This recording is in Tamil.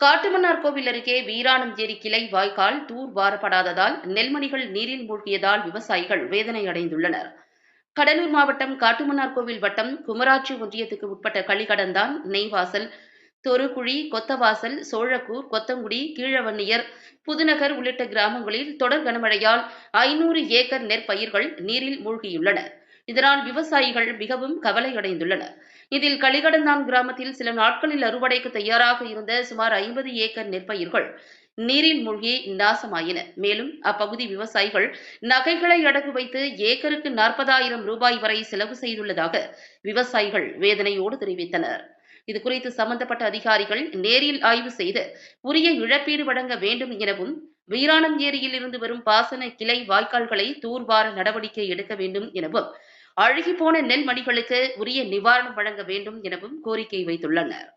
காட்டுமன்னார் கோவில் அருகே ஏரி கிளை வாய்க்கால் தூர் வாரப்படாததால் நெல்மணிகள் நீரில் மூழ்கியதால் விவசாயிகள் வேதனை அடைந்துள்ளனர் கடலூர் மாவட்டம் காட்டுமன்னார் கோவில் வட்டம் குமராட்சி ஒன்றியத்துக்கு உட்பட்ட களிகடந்தான் நெய்வாசல் தொருக்குழி கொத்தவாசல் சோழக்கூர் கொத்தங்குடி கீழவன்னியர் புதுநகர் உள்ளிட்ட கிராமங்களில் தொடர் கனமழையால் ஐநூறு ஏக்கர் நெற்பயிர்கள் நீரில் மூழ்கியுள்ளன. இதனால் விவசாயிகள் மிகவும் கவலையடைந்துள்ளனர். இதில் களிகடந்தான் கிராமத்தில் சில நாட்களில் அறுவடைக்கு தயாராக இருந்த சுமார் ஐம்பது ஏக்கர் நெற்பயிர்கள் நீரில் மூழ்கி நாசமாயின. மேலும் அப்பகுதி விவசாயிகள் நகைகளை அடகு வைத்து ஏக்கருக்கு நாற்பதாயிரம் ரூபாய் வரை செலவு செய்துள்ளதாக விவசாயிகள் வேதனையோடு தெரிவித்தனர். இதுகுறித்து சம்பந்தப்பட்ட அதிகாரிகள் நேரில் ஆய்வு செய்து உரிய இழப்பீடு வழங்க வேண்டும் எனவும் வீராணம் ஏரியில் இருந்து வரும் பாசன கிளை வாய்க்கால்களை தூர்வார நடவடிக்கை எடுக்க வேண்டும் எனவும் அழுகிப்போன நெல் மணிகளுக்கு உரிய நிவாரணம் வழங்க வேண்டும் எனவும் கோரிக்கை வைத்துள்ளனர்.